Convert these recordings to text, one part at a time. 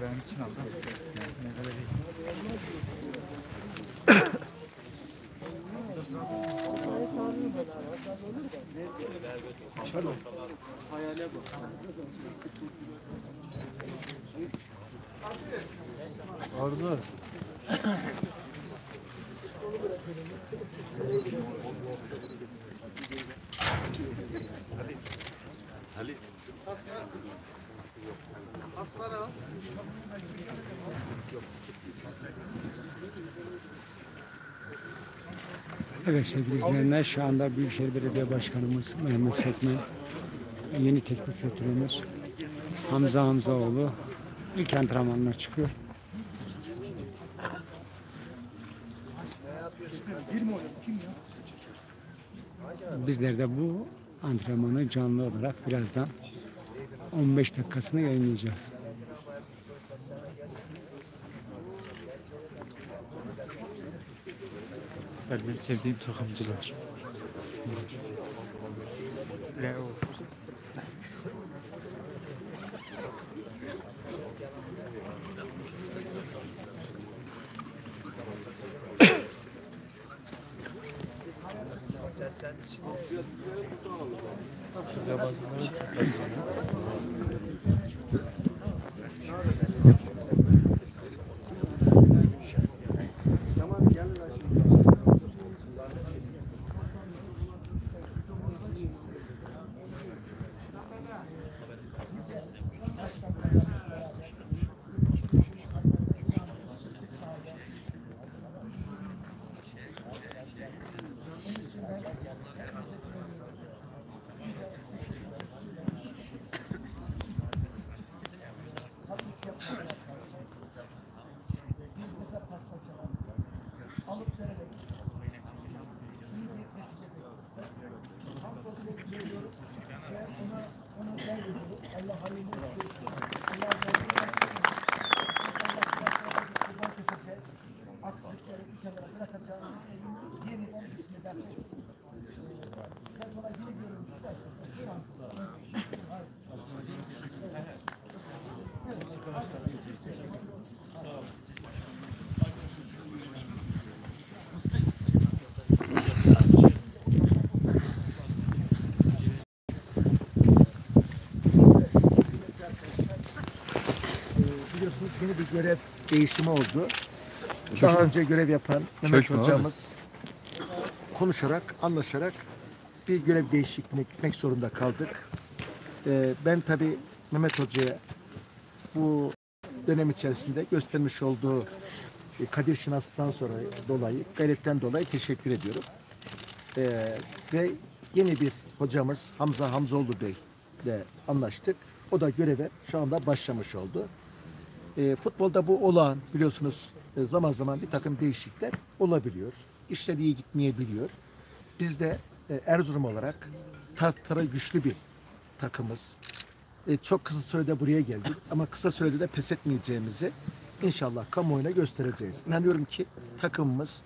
de benim için aldı. Şalom. Hayale bak. Arzu. Halil. Halil. Arda. Evet sevgili izleyenler şu anda Büyükşehir Belediye Başkanımız Mehmet Sekmen, yeni teknik direktörümüz Hamza Hamzaoğlu ilk antrenmanına çıkıyor. Bizler de bu antrenmanı canlı olarak birazdan 15 dakikasını yayınlayacağız. Benim sevdiğim takımcılar. Yabancıların biliyorsunuz yeni bir görev değişimi oldu. Daha önce görev yapan Mehmet Çökme abi. hocamız konuşarak, anlaşarak bir görev değişikliğine gitmek zorunda kaldık. Ee, ben tabii Mehmet Hoca'ya bu dönem içerisinde göstermiş olduğu e, Kadir Şinas'tan sonra dolayı, gayretten dolayı teşekkür ediyorum. Ee, ve yeni bir hocamız Hamza Hamzoğlu Bey ile anlaştık. O da göreve şu anda başlamış oldu. E, futbolda bu olağan biliyorsunuz e, zaman zaman bir takım değişiklikler olabiliyor. İşler iyi gitmeyebiliyor. Biz de e, Erzurum olarak tartara güçlü bir takımız. E, çok kısa sürede buraya geldik ama kısa sürede de pes etmeyeceğimizi inşallah kamuoyuna göstereceğiz. İnanıyorum ki takımımız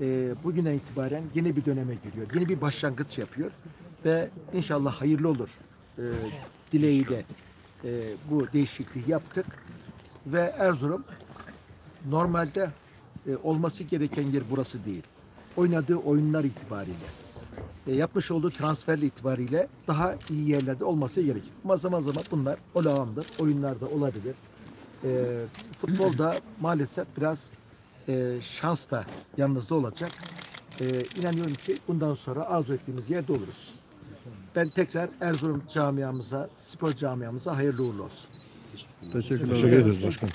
e, bugünden itibaren yeni bir döneme giriyor. Yeni bir başlangıç yapıyor ve inşallah hayırlı olur e, dileğiyle e, bu değişikliği yaptık ve Erzurum normalde e, olması gereken yer burası değil. Oynadığı oyunlar itibariyle, e, yapmış olduğu transferle itibariyle daha iyi yerlerde olması gerekir. Ama zaman zaman bunlar olağandır, oyunlarda olabilir. E, futbolda maalesef biraz e, şans da yanınızda olacak. E, inanıyorum ki bundan sonra arzu ettiğimiz yerde oluruz. Ben tekrar Erzurum camiamıza, spor camiamıza hayırlı uğurlu olsun. Teşekkür ederiz başkanım.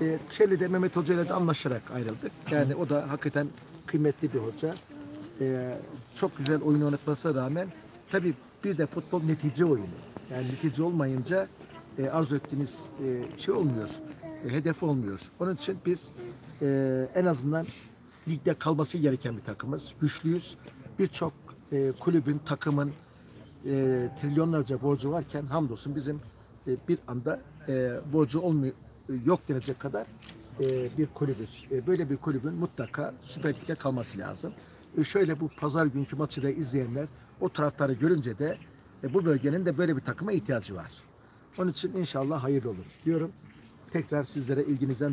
E, Şeli'de Mehmet Hoca ile de anlaşarak ayrıldık. Yani o da hakikaten kıymetli bir hoca. E, çok güzel oyun oynatmasına rağmen tabii bir de futbol netice oyunu. Yani netice olmayınca e, arzu ettiğiniz e, şey olmuyor. e, hedef olmuyor. Onun için biz e, en azından ligde kalması gereken bir takımız. Güçlüyüz. Birçok e, kulübün, takımın e, trilyonlarca borcu varken hamdolsun bizim e, bir anda e, borcu olmuyor, yok denecek kadar e, bir kulübüz. Böyle bir kulübün mutlaka Süper Lig'de kalması lazım. Şöyle bu pazar günkü maçı da izleyenler o taraftarı görünce de bu bölgenin de böyle bir takıma ihtiyacı var. Onun için inşallah hayırlı olur diyorum. Tekrar sizlere ilginizden